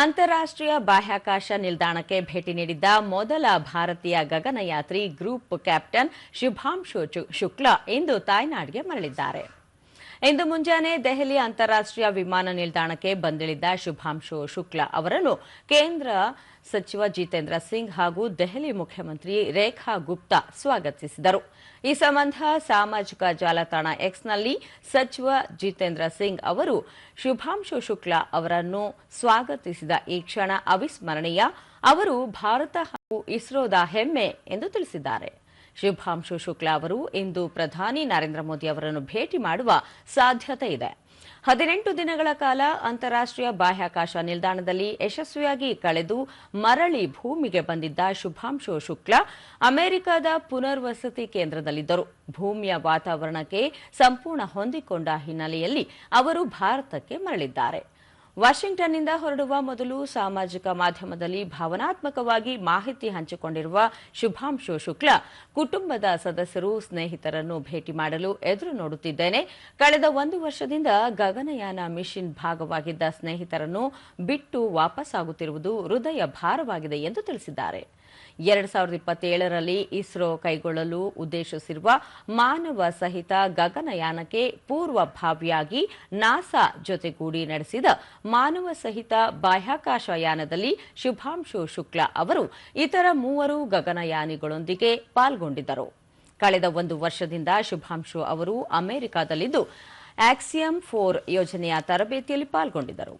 ಅಂತಾರಾಷ್ಟ್ರೀಯ ಬಾಹ್ಯಾಕಾಶ ನಿಲ್ದಾಣಕ್ಕೆ ಭೇಟಿ ನೀಡಿದ್ದ ಮೊದಲ ಭಾರತೀಯ ಗಗನಯಾತ್ರಿ ಗ್ರೂಪ್ ಕ್ಯಾಪ್ಟನ್ ಶುಭಾಂಶು ಶುಕ್ಲಾ ಇಂದು ತಾಯ್ನಾಡಿಗೆ ಮರಳಿದ್ದಾರೆ. ಇಂದು ಮುಂಜಾನೆ ದೆಹಲಿ ಅಂತಾರಾಷ್ಟ್ರೀಯ ವಿಮಾನ ನಿಲ್ದಾಣಕ್ಕೆ ಬಂದಿಳಿದ್ದ ಶುಭಾಂಶು ಶುಕ್ಲಾ ಅವರನ್ನು ಕೇಂದ್ರ ಸಚಿವ ಜಿತೇಂದ್ರ ಸಿಂಗ್ ಹಾಗೂ ದೆಹಲಿ ಮುಖ್ಯಮಂತ್ರಿ ರೇಖಾ ಗುಪ್ತಾ ಸ್ವಾಗತಿಸಿದರು. ಈ ಸಂಬಂಧ ಸಾಮಾಜಿಕ ಜಾಲತಾಣ ಎಕ್ಸ್ನಲ್ಲಿ ಸಚಿವ ಜಿತೇಂದ್ರ ಸಿಂಗ್ ಅವರು ಶುಭಾಂಶು ಶುಕ್ಲಾ ಅವರನ್ನು ಸ್ವಾಗತಿಸಿದ ಈ ಕ್ಷಣ ಅವಿಸ್ಮರಣೀಯ. ಅವರು ಭಾರತ ಹಾಗೂ ಇಸ್ರೋದ ಹೆಮ್ಮೆ ಎಂದು ತಿಳಿಸಿದ್ದಾರೆ. ಶುಭಾಂಶು ಶುಕ್ಲಾ ಅವರು. ಇಂದು ಪ್ರಧಾನಿ ನರೇಂದ್ರ ಮೋದಿ ಅವರನ್ನು ಭೇಟಿ ಮಾಡುವ ಸಾಧ್ಯತೆ ಇದೆ. ಹದಿನೆಂಟು ದಿನಗಳ ಕಾಲ ಅಂತಾರಾಷ್ಟ್ರೀಯ ಬಾಹ್ಯಾಕಾಶ ನಿಲ್ದಾಣದಲ್ಲಿ ಯಶಸ್ವಿಯಾಗಿ ಕಳೆದು ಮರಳಿ ಭೂಮಿಗೆ ಬಂದಿದ್ದ ಶುಭಾಂಶು ಶುಕ್ಲಾ ಅಮೆರಿಕದ ಪುನರ್ವಸತಿ ಕೇಂದ್ರದಲ್ಲಿದ್ದರು. ಭೂಮಿಯ ವಾತಾವರಣಕ್ಕೆ ಸಂಪೂರ್ಣ ಹೊಂದಿಕೊಂಡ ಹಿನ್ನೆಲೆಯಲ್ಲಿ ಅವರು ಭಾರತಕ್ಕೆ ಮರಳಿದ್ದಾರೆ. ವಾಷಿಂಗ್ಟನ್ನಿಂದ ಹೊರಡುವ ಮೊದಲು ಸಾಮಾಜಿಕ ಮಾಧ್ಯಮದಲ್ಲಿ ಭಾವನಾತ್ಮಕವಾಗಿ ಮಾಹಿತಿ ಹಂಚಿಕೊಂಡಿರುವ ಶುಭಾಂಶು ಶುಕ್ಲ, ಕುಟುಂಬದ ಸದಸ್ಯರು, ಸ್ನೇಹಿತರನ್ನು ಭೇಟಿ ಮಾಡಲು ಎದುರು ನೋಡುತ್ತಿದ್ದೇನೆ. ಕಳೆದ ಒಂದು ವರ್ಷದಿಂದ ಗಗನಯಾನ ಮಿಷನ್ ಭಾಗವಾಗಿದ್ದ ಸ್ನೇಹಿತರನ್ನು ಬಿಟ್ಟು ವಾಪಸ್ಸಾಗುತ್ತಿರುವುದು ಹೃದಯ ಭಾರವಾಗಿದೆ ಎಂದು ತಿಳಿಸಿದ್ದಾರೆ. ಎರಡು ಸಾವಿರದ ಇಪ್ಪತ್ತೇಳರಲ್ಲಿ ಇಸ್ರೋ ಕೈಗೊಳ್ಳಲು ಉದ್ದೇಶಿಸಿರುವ ಮಾನವ ಸಹಿತ ಗಗನಯಾನಕ್ಕೆ ಪೂರ್ವಭಾವಿಯಾಗಿ ನಾಸಾ ಜೊತೆಗೂಡಿ ನಡೆಸಿದ ಮಾನವ ಸಹಿತ ಬಾಹ್ಯಾಕಾಶ ಯಾನದಲ್ಲಿ ಶುಭಾಂಶು ಶುಕ್ಲಾ ಅವರು ಇತರ ಮೂವರು ಗಗನಯಾನಿಗಳೊಂದಿಗೆ ಪಾಲ್ಗೊಂಡಿದ್ದರು. ಕಳೆದ ಒಂದು ವರ್ಷದಿಂದ ಶುಭಾಂಶು ಅವರು ಅಮೆರಿಕದಲ್ಲಿದ್ದು ಆಕ್ಸಿಯಂ ಫೋರ್ ಯೋಜನೆಯ ತರಬೇತಿಯಲ್ಲಿ ಪಾಲ್ಗೊಂಡಿದ್ದರು.